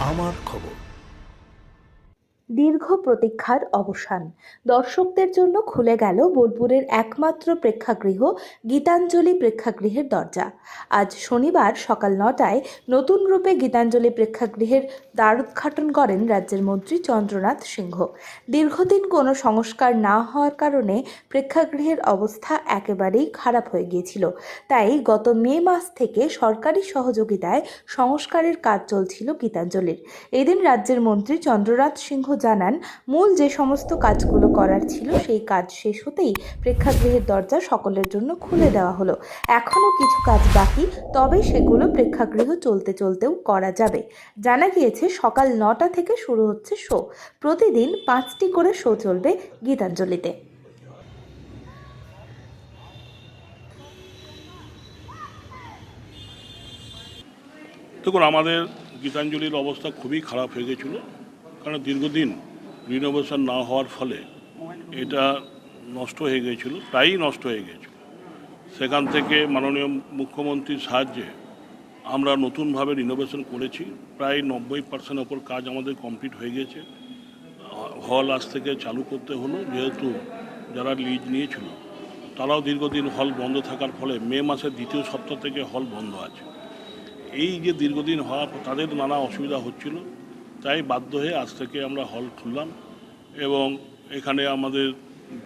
আমার খবর। দীর্ঘ প্রতীক্ষার অবসান। দর্শকদের জন্য খুলে গেল বোলপুরের একমাত্র প্রেক্ষাগৃহ, গীতাঞ্জলি প্রেক্ষাগৃহের দরজা। আজ শনিবার সকাল নটায় নতুন রূপে গীতাঞ্জলি প্রেক্ষাগৃহের দ্বারোদ্ঘাটন করেন রাজ্যের মন্ত্রী চন্দ্রনাথ সিংহ। দীর্ঘদিন কোনো সংস্কার না হওয়ার কারণে প্রেক্ষাগৃহের অবস্থা একেবারেই খারাপ হয়ে গিয়েছিল। তাই গত মে মাস থেকে সরকারি সহযোগিতায় সংস্কারের কাজ চলছিল গীতাঞ্জলির। এদিন রাজ্যের মন্ত্রী চন্দ্রনাথ সিংহ জানান, মূল যে সমস্ত কাজগুলো করার ছিল সেই কাজ শেষ হতেই প্রেক্ষাগৃহের দরজা সকলের জন্য খুলে দেওয়া হলো। এখনও কিছু কাজ বাকি, তবে সেগুলো প্রেক্ষাগৃহ চলতে চলতেও করা যাবে। জানা গিয়েছে, সকাল নটা থেকে শুরু হচ্ছে শো। প্রতিদিন পাঁচটি করে শো চলবে গীতাঞ্জলিতে। দেখুন, আমাদের গীতাঞ্জলির অবস্থা খুবই খারাপ হয়ে গেছিল। কারণ দীর্ঘদিন রিনোভেশন না হওয়ার ফলে এটা নষ্ট হয়ে গিয়েছিল, প্রায়ই নষ্ট হয়ে গিয়েছিল। সেখান থেকে মাননীয় মুখ্যমন্ত্রীর সাহায্যে আমরা নতুনভাবে রিনোভেশন করেছি, প্রায় নব্বই পার্সেন্ট ওপর কাজ আমাদের কমপ্লিট হয়ে গেছে হল আজ থেকে চালু করতে হলো, যেহেতু যারা লিজ নিয়েছিল, তারাও দীর্ঘদিন হল বন্ধ থাকার ফলে মে মাসের দ্বিতীয় সপ্তাহ থেকে হল বন্ধ আছে। এই যে দীর্ঘদিন হওয়ার পর তাদের নানা অসুবিধা হচ্ছিল তাই বাধ্য হয়ে আজ থেকে আমরা হল খুললাম এবং এখানে আমাদের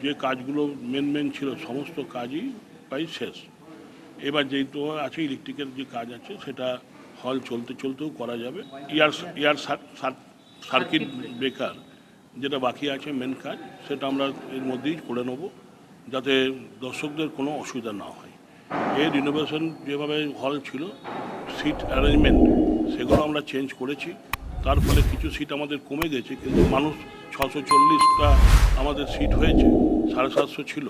যে কাজগুলো মেন মেন ছিল, সমস্ত কাজই প্রায় শেষ। এবার যেহেতু আছে ইলেকট্রিকের যে কাজ আছে, সেটা হল চলতে চলতেও করা যাবে। ইয়ার ইয়ার সার্কিট ব্রেকার যেটা বাকি আছে মেন কাজ, সেটা আমরা এর মধ্যেই করে নেব যাতে দর্শকদের কোনো অসুবিধা না হয়। এই রিনোভেশন যেভাবে হল ছিল সিট অ্যারেঞ্জমেন্ট সেগুলো আমরা চেঞ্জ করেছি। তার ফলে কিছু সিট আমাদের কমে গেছে, কিন্তু মানুষ ছশো চল্লিশটা আমাদের সিট হয়েছে, সাড়ে সাতশো ছিল।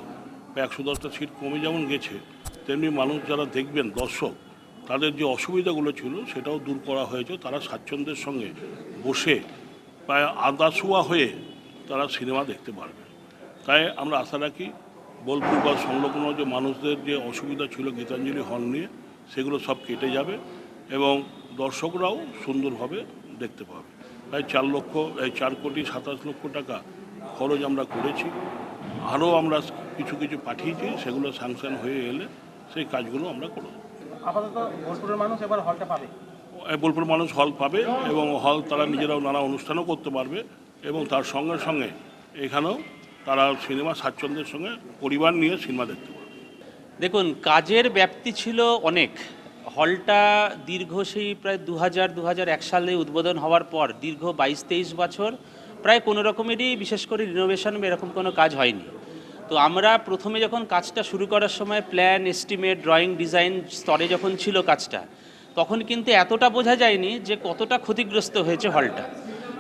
একশো দশটা সিট কমে যেমন গেছে, তেমনি মানুষ যারা দেখবেন, দর্শক, তাদের যে অসুবিধাগুলো ছিল, সেটাও দূর করা হয়েছে। তারা স্বাচ্ছন্দ্যের সঙ্গে বসে প্রায় আদা শোয়া হয়ে তারা সিনেমা দেখতে পারবে। তাই আমরা আশা রাখি, বোলপুর বা সংলগ্ন যে মানুষদের যে অসুবিধা ছিল গীতাঞ্জলি হল নিয়ে, সেগুলো সব কেটে যাবে এবং দর্শকরাও সুন্দরভাবে দেখতে পাবে। প্রায় চার লক্ষ এই চার কোটি সাতাশ লক্ষ টাকা খরচ আমরা করেছি। আরও আমরা কিছু কিছু পাঠিয়েছি সেগুলো স্যাংশন হয়ে এলে সেই কাজগুলো আমরা করব। আপাতত বোলপুরের মানুষ এবার হলটা পাবে। বোলপুর মানুষ হল পাবে এবং হল তারা নিজেরাও নানা অনুষ্ঠানও করতে পারবে এবং তার সঙ্গে সঙ্গে এখানেও তারা সিনেমা স্বাচ্ছন্দ্যের সঙ্গে পরিবার নিয়ে সিনেমা দেখতে পারবে। দেখুন কাজের ব্যাপ্তি ছিল অনেক। হলটা দীর্ঘ সেই প্রায় দু হাজার দু হাজার এক সালে উদ্বোধন হওয়ার পর দীর্ঘ বাইশ, তেইশ বছর প্রায় কোনো রকমেরই, বিশেষ করে রিনোভেশন বা এরকম কোনো কাজ হয়নি। তো আমরা প্রথমে যখন কাজটা শুরু করার সময় প্ল্যান এস্টিমেট ড্রয়িং ডিজাইন স্তরে যখন ছিল কাজটা, তখন কিন্তু এতটা বোঝা যায়নি যে কতটা ক্ষতিগ্রস্ত হয়েছে হলটা।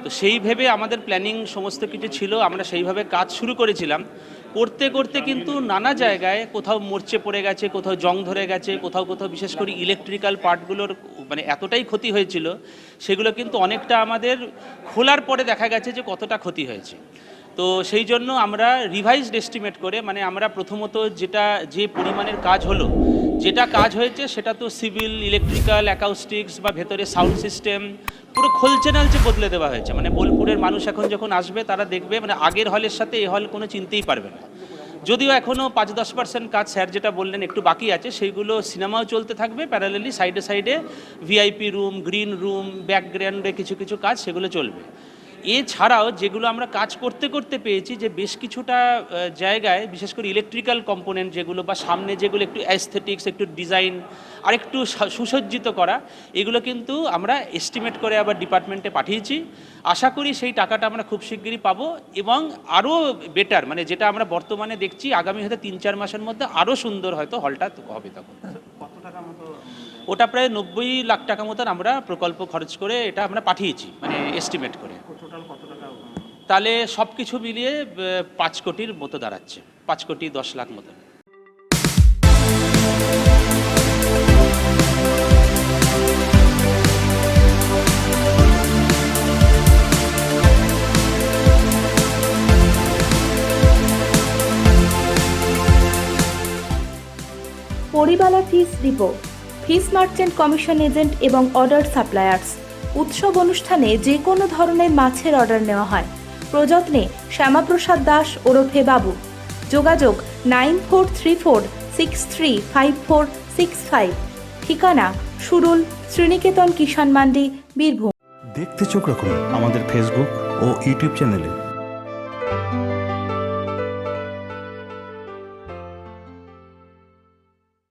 তো সেই ভেবে আমাদের প্ল্যানিং সমস্ত কিছু ছিল, আমরা সেইভাবে কাজ শুরু করেছিলাম। করতে করতে কিন্তু নানা জায়গায় কোথাও মরচে পড়ে গেছে, কোথাও জং ধরে গেছে, কোথাও কোথাও বিশেষ করে ইলেকট্রিক্যাল পার্টগুলোর মানে এতটাই ক্ষতি হয়েছিল, সেগুলো কিন্তু অনেকটা আমাদের খোলার পরে দেখা গেছে যে কতটা ক্ষতি হয়েছে। তো সেই জন্য আমরা রিভাইজড এস্টিমেট করে মানে আমরা প্রথমত যেটা, যে পরিমাণের কাজ হলো যেটা কাজ হয়েছে সেটা তো সিভিল, ইলেকট্রিক্যাল অ্যাকাউস্টিক্স বা ভেতরে সাউন্ড সিস্টেম পুরো খোলছে নালচে বদলে দেওয়া হয়েছে। মানে বোলপুরের মানুষ এখন যখন আসবে, তারা দেখবে মানে আগের হলের সাথে এই হল কোনো চিনতেই পারবে না। যদিও এখনও পাঁচ দশ পার্সেন্ট কাজ স্যার যেটা বললেন একটু বাকি আছে, সেইগুলো সিনেমাও চলতে থাকবে। প্যারালেলি সাইডে সাইডে ভিআইপি রুম গ্রিন রুম ব্যাকগ্রাউন্ডে কিছু কিছু কাজ সেগুলো চলবে। এছাড়াও যেগুলো আমরা কাজ করতে করতে পেয়েছি যে বেশ কিছুটা জায়গায় বিশেষ করে ইলেকট্রিক্যাল কম্পোনেন্ট যেগুলো বা সামনে যেগুলো একটু অ্যাস্থেটিক্স একটু ডিজাইন আর একটু সুসজ্জিত করা এগুলো কিন্তু আমরা এস্টিমেট করে আবার ডিপার্টমেন্টে পাঠিয়েছি। আশা করি সেই টাকাটা আমরা খুব শিগগিরই পাবো এবং আরও বেটার মানে যেটা আমরা বর্তমানে দেখছি আগামী হয়তো তিন চার মাসের মধ্যে আরও সুন্দর হয়তো হলটা হবে তখন। কত টাকা মতো? ওটা প্রায় নব্বই লাখ টাকা মতন আমরা প্রকল্প খরচ করে এটা আমরা পাঠিয়েছি মানে এস্টিমেট করে। তাহলে সব কিছু মিলিয়ে পাঁচ কোটির মতো দাঁড়াচ্ছে। পাঁচ কোটি দশ লাখ মতো। Paribala fish depot fish merchant commission agent এবং অর্ডার সাপ্লায়ার্স। উৎসব অনুষ্ঠানে যে কোনো ধরনের মাছের অর্ডার নেওয়া হয়। প্রযত্নে শ্যামাপ্রসাদ দাস, ওরফে বাবু। যোগাযোগ nine four three four six three five four six five. ঠিকানা সুরুল, শ্রীনিকেতন কিষাণ মান্ডি, বীরভূম। দেখতে চোখ রাখুন আমাদের ফেসবুক ও ইউটিউব চ্যানেলে